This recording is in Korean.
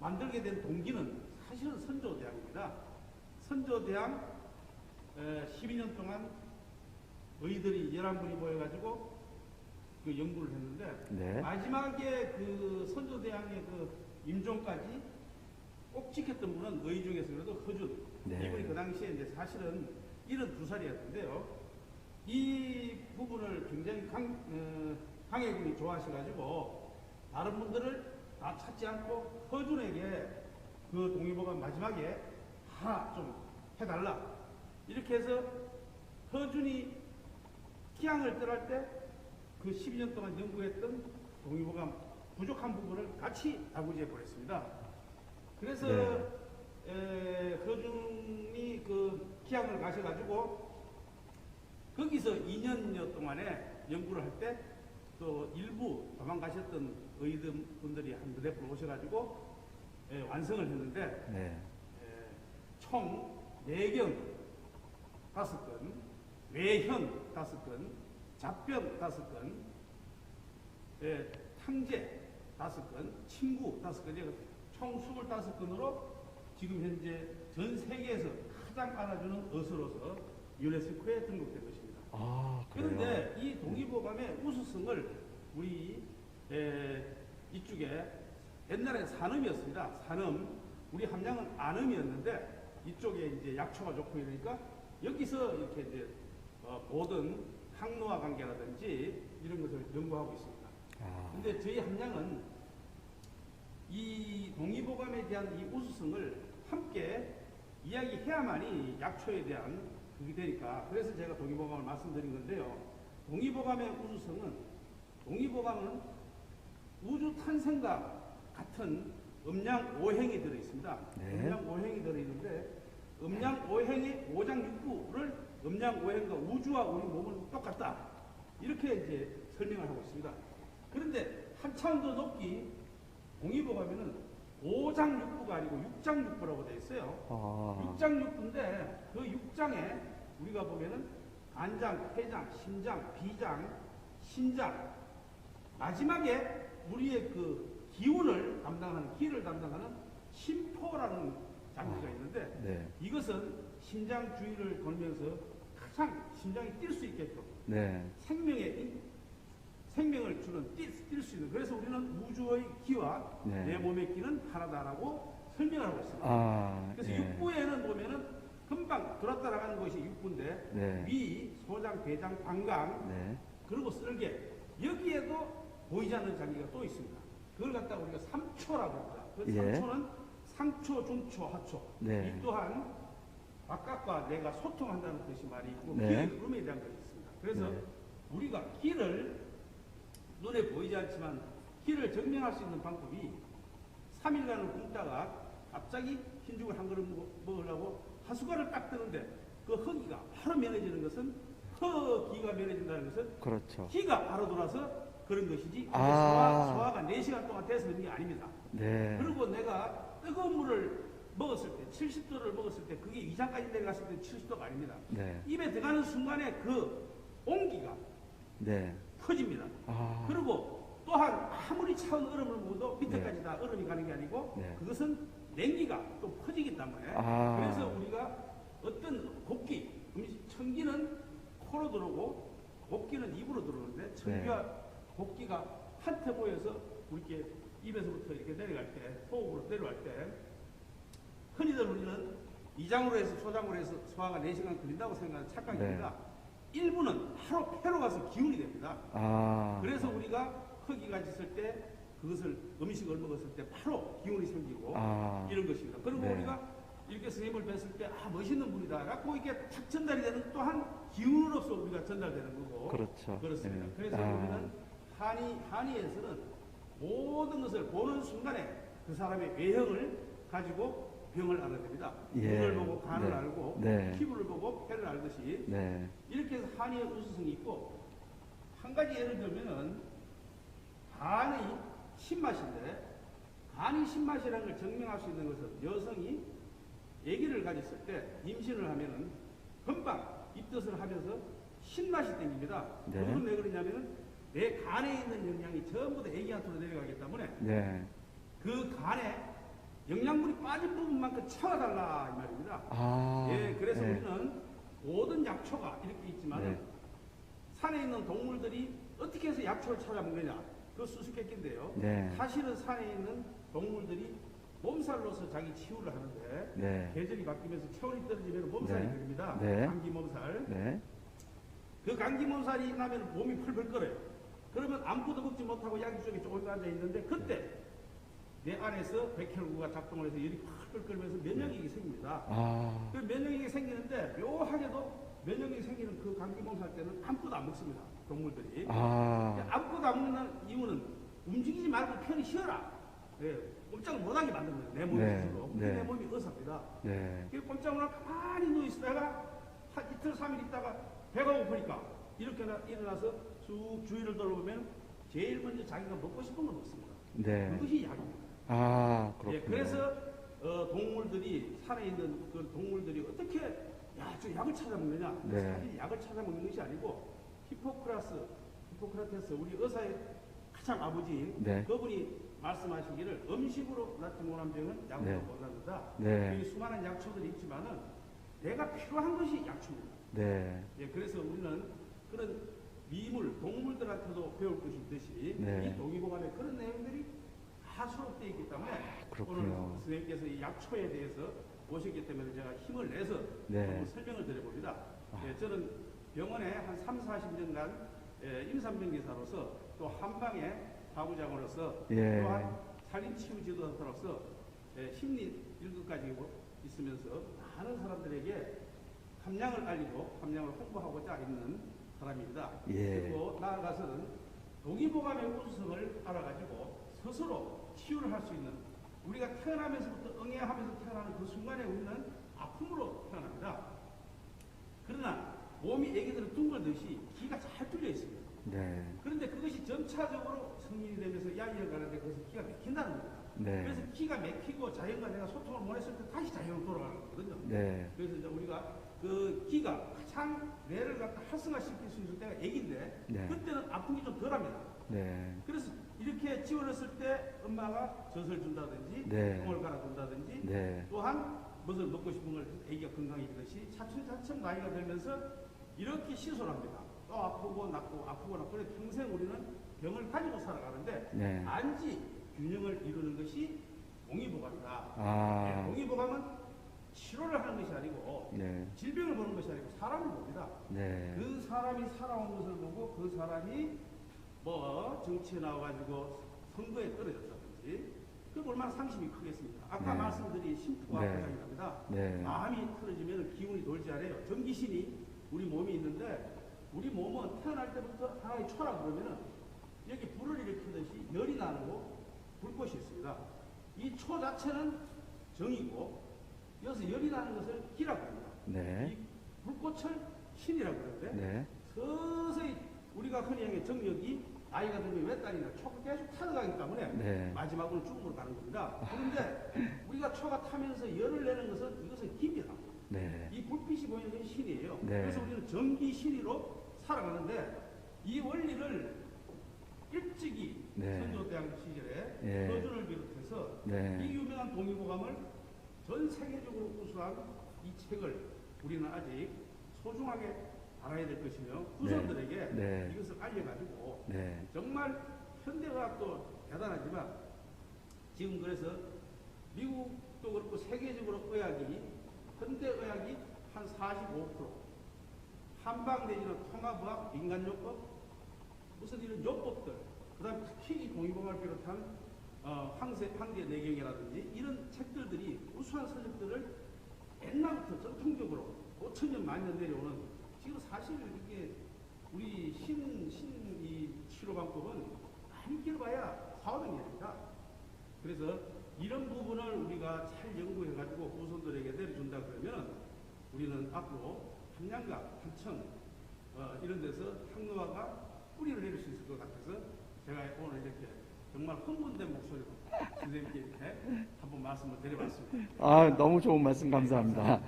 만들게 된 동기는 사실은 선조대왕입니다. 선조대왕 12년 동안 의들이 11분이 모여가지고 그 연구를 했는데 네. 마지막에 그 선조대왕의 그 임종까지 꼭 지켰던 분은 의 중에서 그래도 허준 네. 이분이 그 당시에 이제 사실은 72살이었는데요. 이 부분을 굉장히 강, 어, 강해군이 좋아하셔가지고 다른 분들을 다 찾지 않고 허준에게 그 동의보가 마지막에 하나 좀 해달라 이렇게 해서 허준이 기항을 떠날 때 그 12년 동안 연구했던 동의보감 부족한 부분을 같이 다구지해 버렸습니다. 그래서 네. 에, 허준이 그 기항을 가셔가지고 거기서 2년여 동안에 연구를 할 때 또 일부 도망가셨던 의원분들이 한 너댓 분 오셔가지고 에, 완성을 했는데 네. 에, 총 내경 다섯 건, 외현 다섯 건, 잡변 다섯 건, 에, 탕제 다섯 건, 친구 다섯 건, 이렇게 총 스물다섯 건으로 지금 현재 전 세계에서 가장 알아주는 어서로서 유네스코에 등록된 것입니다. 아? 그런데 이 동의보감의 우수성을 우리 에, 이쪽에 옛날에 산음이었습니다. 산음 우리 함량은 안음이었는데 이쪽에 이제 약초가 좋고 이러니까 여기서 이렇게 이제 어, 모든 항노화 관계라든지 이런 것을 연구하고 있습니다. 아, 근데 저희 함량은 이 동의보감에 대한 이 우수성을 함께 이야기해야만이 약초에 대한 그게 되니까 그래서 제가 동의보감을 말씀드린 건데요. 동의보감의 우수성은 동의보감은 우주 탄생과 같은 음양 오행이 들어 있습니다. 네. 음양 오행이 들어 있는데 음양 오행의 오장 육부를 음양 오행과 우주와 우리 몸은 똑같다. 이렇게 이제 설명을 하고 있습니다. 그런데 한 차원 더 높기 공의보감에는 오장 육부가 아니고 육장 육부라고 되어 있어요. 아, 육장 육부인데 그 육장에 우리가 보면은 간장, 폐장, 심장, 비장, 신장 마지막에 우리의 그 기운을 담당하는 기를 담당하는 심포라는 장기가 아. 있는데 네. 이것은 심장 주위를 돌면서 가장 심장이 뛸 수 있게끔 네. 생명의 인- 생명을 주는 뛸 수 있는 그래서 우리는 우주의 기와 네. 내 몸의 기는 하나다라고 설명을 하고 있습니다. 아, 그래서 네. 육부에는 보면은 금방 들었다 나가는 것이 육부인데 네. 위, 소장, 대장, 방광 네. 그리고 쓸개 여기에도 보이지 않는 장기가 또 있습니다. 그걸 갖다가 우리가 삼초라고 합니다. 그 예. 삼초는 상초, 중초, 하초 네. 이 또한 바깥과 내가 소통한다는 뜻이 말이 있고 네. 기의 흐름에 대한 것이 있습니다. 그래서 네. 우리가 기를 눈에 보이지 않지만 기를 증명할 수 있는 방법이 3일간을 굶다가 갑자기 흰죽을 한 그릇 먹- 먹으려고 하수관을 딱 뜨는데 그 허기가 바로 면해지는 것은 허기가 면해진다는 것은 그렇죠. 기가 바로 돌아서 그런 것이지 아. 소화, 소화가 4시간 동안 돼서 그런 게 아닙니다. 네. 그리고 내가 뜨거운 물을 먹었을 때 70도를 먹었을 때 그게 이상까지 내려갔을 때 70도가 아닙니다. 네. 입에 들어가는 순간에 그 온기가 네. 퍼집니다. 아, 그리고 또한 아무리 차운 얼음을 먹어도 밑에까지 다 얼음이 가는 게 아니고 네. 그것은 냉기가 또 퍼지기 때문에 아. 그래서 우리가 어떤 곡기 음식 천기는 코로 들어오고 곡기는 입으로 들어오는데 천기와 네. 곡기가 한테 모여서 이렇게 입에서부터 이렇게 내려갈 때 호흡으로 내려갈 때 흔히들 우리는 이장으로 해서 소장으로 해서 소화가 4시간 걸린다고 생각하는 착각입니다. 네. 일부는 바로 폐로 가서 기운이 됩니다. 아, 그래서 우리가 허기가 있을 때 그것을 음식을 먹었을 때 바로 기운이 생기고 아, 이런 것입니다. 그리고 네. 우리가 이렇게 선생님을 뵀을 때 아 멋있는 분이다. 갖고 이렇게 탁 전달이 되는 또한 기운으로서 우리가 전달되는 거고 그렇죠. 그렇습니다. 네. 그래서 아. 우리는 한의 한의에서는 모든 것을 보는 순간에 그 사람의 외형을 가지고 병을 알아냅니다. 예. 눈을 보고 간을 네. 알고 네. 피부를 보고 폐를 알듯이 네. 이렇게 해서 한의의 우수성이 있고 한 가지 예를 들면은 간의 신맛인데 간의 신맛이라는 걸 증명할 수 있는 것은 여성이 아기를 가졌을 때 임신을 하면은 금방 입덧을 하면서 신맛이 땡깁니다. 네. 그건 왜 그러냐면은 내 간에 있는 영양이 전부 다 아기한테로 내려가기 때문에 네. 그 간에 영양분이 빠진 부분만큼 채워달라 이 말입니다. 아. 예, 그래서 네. 우리는 모든 약초가 이렇게 있지만 네. 산에 있는 동물들이 어떻게 해서 약초를 찾아 먹느냐 그 수수께끼인데요. 네. 사실은 산에 있는 동물들이 몸살로서 자기 치유를 하는데 네. 계절이 바뀌면서 체온이 떨어지면 몸살이 네. 걸립니다. 네. 감기 몸살. 네. 그 감기 몸살이 나면 몸이 펄펄 끓어요. 그러면 아무것도 먹지 못하고 약이 쪽에 조금 앉아 있는데 그때 내 안에서 백혈구가 작동을 해서 열이 펄펄 끓으면서 면역력이 생깁니다. 아. 그 면역력이 생기는데 묘하게도 면역력이 생기는 그 감기 몸살 때는 아무것도 안 먹습니다. 동물들이. 아. 아무것도 안 먹는 이유는 움직이지 말고 편히 쉬어라. 예, 꼼짝을 못하게 만드는 거예요. 내 몸이 네, 스스로. 네. 내 몸이 의사입니다. 네. 그 꼼짝을 하고 가만히 누워 있다가 한 이틀 삼일 있다가 배가 고프니까 이렇게 나- 일어나서 쭉 주위를 돌아보면 제일 먼저 자기가 먹고 싶은 걸 먹습니다. 네. 그것이 약입니다. 아, 그렇군요. 예, 그래서 어, 동물들이 산에 있는 그 동물들이 어떻게 야, 저 약을 찾아 먹느냐? 네. 사실 약을 찾아 먹는 것이 아니고 히포크라스, 히포크라테스 우리 의사의 가장 아버지 네. 그분이 말씀하시기를 음식으로 낫지 못한 병은 약으로 네. 못난다. 네. 이 수많은 약초들이 있지만은 내가 필요한 것이 약초입니다. 네. 예, 그래서 우리는 그런 미물, 동물들한테도 배울 것이 있듯이 네. 이 동의보감에 그런 내용들이 다 수록되어 있기 때문에 그렇군요. 오늘 선생님께서 이 약초에 대해서 오셨기 때문에 제가 힘을 내서 네. 설명을 드려봅니다. 아. 예, 저는 병원에 한 3, 40년간 예, 임산병기사로서 또 한방에 사무장으로서 예. 또한 산림치유지도사로서 예, 심리 일급까지 있으면서 많은 사람들에게 함량을 알리고 함량을 홍보하고자 있는 사람입니다. 예. 그리고 나아가서는 동의보감의 우수성을 알아가지고 스스로 치유를 할 수 있는 우리가 태어나면서부터 응애하면서 태어나는 그 순간에 우리는 아픔으로 태어납니다. 그러나 몸이 애기들은 둥글듯이 기가 잘 뚫려 있습니다. 네. 그런데 그것이 점차적으로 성인이 되면서 야이어 가는데 거기서 기가 막힌다는 겁니다. 네. 그래서 기가 막히고 자연과 내가 소통을 못했을 때 다시 자연으로 돌아가는 거거든요. 네. 그래서 이제 우리가 그 기가 가장 뇌를 갖다 활성화시킬 수 있을 때가 애기인데 네. 그때는 아픔이 좀 덜합니다. 네. 그래서 이렇게 지원했을 때 엄마가 젖을 준다든지 네. 콩을 갈아준다든지 네. 또한 무슨 먹고 싶은 걸 애기가 건강해지듯이 차츰차츰 나이가 들면서 이렇게 시술합니다. 또 아프고 낫고 아프고 낫고 그래 평생 우리는 병을 가지고 살아가는데 네. 안지 균형을 이루는 것이 동의보감이다. 아. 네, 동의보감은 치료를 하는 것이 아니고 네. 질병을 보는 것이 아니고 사람을 봅니다. 네. 그 사람이 살아온 것을 보고 그 사람이 뭐 정치에 나와가지고 선거에 떨어졌다든지 그 얼마나 상심이 크겠습니까? 아까 네. 말씀드린 심프와 네. 고장이랍니다. 네. 마음이 틀어지면 기운이 돌지 않아요. 전기신이 우리 몸에 있는데 우리 몸은 태어날 때부터 하나의 초라 그러면은 여기 불을 일으키듯이 열이 나는 거 불꽃이 있습니다. 이 초 자체는 정이고 여기서 열이 나는 것을 기라고 합니다. 네. 이 불꽃을 신이라고 그러는데 네. 서서히 우리가 흔히 얘기하는 정력이 나이가 들면 몇 달이나 초가 계속 타들어가기 때문에 네. 마지막으로 죽음으로 가는 겁니다. 그런데 우리가 초가 타면서 열을 내는 것은 이것은 기입니다. 네. 이 불빛이 보이는 건 신이에요. 네. 그래서 우리는 전기 신이로 살아가는데 이 원리를 일찍이 네. 선조대학 시절에 예. 서준을 비롯해서 이 네. 유명한 동의보감을 전 세계적으로 우수한 이 책을 우리는 아직 소중하게 알아야 될 것이며 후손들에게 네. 이것을 알려가지고 네. 정말 현대의학도 대단하지만 지금 그래서 미국도 그렇고 세계적으로 의학이 현대의학이 한 45% 한방 내지는 통합의학, 인간요법 무슨 이런 요법들 그 다음 특히 이 동의보감을 비롯한 어, 황새, 황제 내경이라든지 이런 책들들이 우수한 서적들을 옛날부터 전통적으로 5천 년, 만년 내려오는 지금 사실 이게 우리 신, 신이 치료 방법은 많이 길어봐야 4, 500년입니다. 그래서 이런 부분을 우리가 잘 연구해가지고 후손들에게 내려준다 그러면 우리는 앞으로 한양과 한천 어, 이런 데서 향로화가 뿌리를 내릴 수 있을 것 같아서 제가 오늘 이렇게 정말 흥분된 목소리로 선생님께 이렇게 한번 말씀을 드려봤습니다. 아, 너무 좋은 말씀 감사합니다.